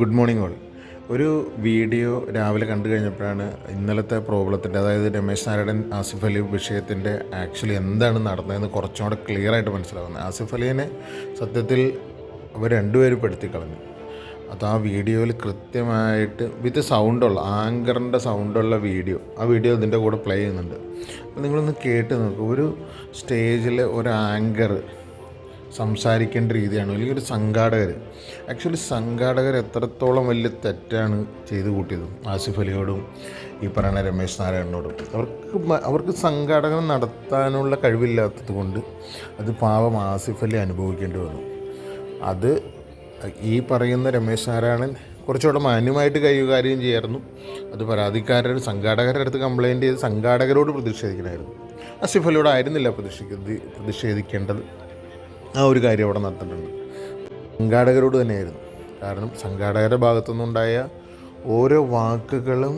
Good morning all. ഒരു video രാവിലെ കണ്ടു കഴിഞ്ഞപ്പോഴാണ് ഇന്നലത്തെ പ്രോബ്ലത്തിന്റെ അതായത് രമേശ് നാരായണൻ ആസിഫ് അലി വിഷയത്തിന്റെ ആക്ച്വലി എന്താണ് നടന്നതെന്ന് കുറച്ചും കൂടെ ക്ലിയർ ആയിട്ട് മനസ്സിലാവുന്നത്. ആസിഫ് അലീനെ സത്യത്തിൽ അവർ രണ്ടുപേരും പെടുത്തി കളഞ്ഞു അത് ആ വീഡിയോയിൽ കൃത്യമായിട്ട് വിത്ത് സൗണ്ടുള്ള ആങ്കറിന്റെ സൗണ്ടുള്ള വീഡിയോ ആ വീഡിയോ ഇതിന്റെ കൂടെ പ്ലേ ചെയ്യുന്നുണ്ട്. അപ്പോൾ നിങ്ങളൊന്ന് കേട്ട് നോക്കൂ ഒരു സ്റ്റേജിലെ ഒരു ആങ്കർ സംസാരിക്കേണ്ട രീതിയാണ് അല്ലെങ്കിൽ ഒരു സംഘാടകർ ആക്ച്വലി സംഘാടകർ എത്രത്തോളം വലിയ തെറ്റാണ് ചെയ്തു കൂട്ടിയത്. ആസിഫ് അലിയോടും ഈ പറയുന്ന രമേശ് നാരായണനോടും. അവർക്ക് അവർക്ക് സംഘാടനം നടത്താനുള്ള കഴിവില്ലാത്തത് കൊണ്ട് അത് പാവം ആസിഫ് അലി അനുഭവിക്കേണ്ടി വന്നു. അത് ഈ പറയുന്ന രമേശ് നാരായണൻ കുറച്ചുകൂടെ മാന്യമായിട്ട് കൈകാര്യം ചെയ്യായിരുന്നു. അത് പരാതിക്കാരുടെ സംഘാടകരുടെ അടുത്ത് കംപ്ലയിന്റ് ചെയ്ത് സംഘാടകരോട് പ്രതിഷേധിക്കണമായിരുന്നു. ആസിഫ് അലിയോട് ആയിരുന്നില്ല പ്രതിഷേധി പ്രതിഷേധിക്കേണ്ടത്. ആ ഒരു കാര്യം അവിടെ നടന്നിട്ടുണ്ട്. സംഘാടകരോട് തന്നെയായിരുന്നു. കാരണം സംഘാടകരുടെ ഭാഗത്തുനിന്നുണ്ടായ ഓരോ വാക്കുകളും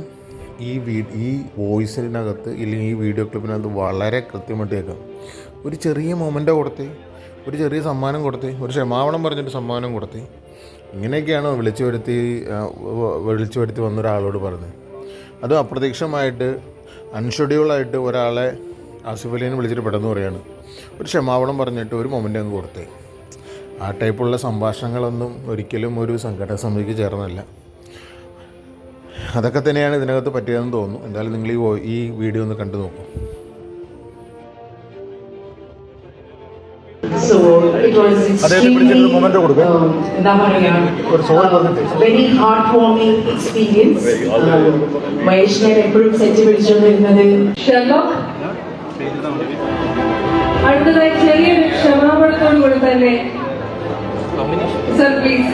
ഈ വീ ഈ വോയിസിനകത്ത് ഇല്ലെങ്കിൽ ഈ വീഡിയോ ക്ലിപ്പിനകത്ത് വളരെ കൃത്യമായിട്ട് കേൾക്കാം ഒരു ചെറിയ മൊമെന്റ് കൊടുത്തേ ഒരു ചെറിയ സമ്മാനം കൊടുത്തേ ഒരു ക്ഷമാപണം പറഞ്ഞിട്ട് സമ്മാനം കൊടുത്തേ. ഇങ്ങനെയൊക്കെയാണ് വിളിച്ചു വരുത്തി വിളിച്ചു വരുത്തി വന്ന ഒരാളോട് പറഞ്ഞത്. അത് അൺഷെഡ്യൂൾ ആയിട്ട് ഒരാളെ ആസിഫ് വിളിച്ചിട്ട് പെട്ടെന്ന് പറയാണ് ഒരു ക്ഷമാപണം പറഞ്ഞിട്ട് ഒരു മൊമെന്റ് അങ്ങ് കൊടുത്തു. ആ ടൈപ്പുള്ള സംഭാഷണങ്ങളൊന്നും ഒരിക്കലും ഒരു സംഘടന സമിതിക്ക് ചേർന്നല്ല അതൊക്കെ തന്നെയാണ് ഇതിനകത്ത് പറ്റിയതെന്ന് തോന്നുന്നു. എന്തായാലും നിങ്ങൾ ഈ ഈ വീഡിയോ ഒന്ന് കണ്ടു നോക്കൂ. So it was extremely, എന്താ പറയാ, very heartwarming experience. മഹേഷിനെ എപ്പോഴും സെറ്റ് പിടിച്ചുകൊണ്ടിരുന്നത്. ഷെർലോക്ക്? അടുത്തതായി ചെറിയൊരു ക്ഷമാപണത്തോടുകൂടി തന്നെ. സർ പ്ലീസ്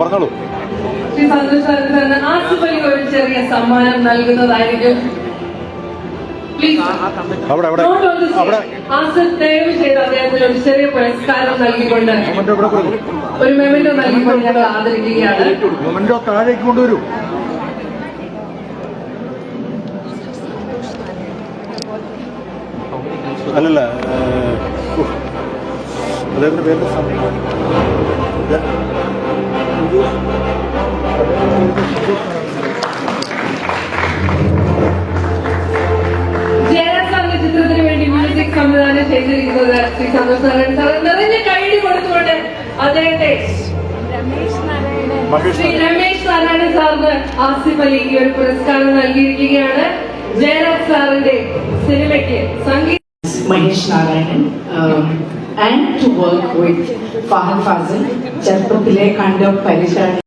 പറഞ്ഞോളൂ. ശ്രീ സന്തോഷ് സാറിന് തന്നെ ആസിഫ് അലിക്ക് ഒരു ചെറിയ സമ്മാനം നൽകുന്നതായിരിക്കും. പ്ലീസ് അവിടെ അവിടെ. നോട്ട് ഓൺ ദി അവിടെ. ആസിഫ് ദയവ് ചെയ്ത് അദ്ദേഹത്തിന് ഒരു ചെറിയ പുരസ്കാരം നൽകിക്കൊണ്ട് ഒരു മെമെന്റോ നൽകിക്കൊണ്ട് ഞങ്ങൾ ആദരിക്കുകയാണ്. മൊമെന്റോ താഴേക്ക് കൊണ്ടുവരൂ. അല്ലല്ല ഏഹ്, ഉഫ്. അദ്ദേഹത്തിന്റെ പേര് ജയരാജ് സാറിന്റെ വേണ്ടി മ്യൂസിക് സംവിധാനം ചെയ്തിരിക്കുന്നത് ശ്രീ സന്തോഷ് നാരായണൻ സാർ നിറഞ്ഞ കൈഡി കൊടുത്തുകൊണ്ട് അദ്ദേഹത്തെ ശ്രീ രമേശ് നാരായണൻ സാറിന് ആസിഫ് അലി ഈ ഒരു പുരസ്കാരം നൽകിയിരിക്കുകയാണ്. ജയരാജ് സാറിന്റെ സിനിമയ്ക്ക് സംഗീത Mahesh Narayanan and to work with Fahadh Faasil ചെറുപ്പത്തിലെ കണ്ട പരിചയം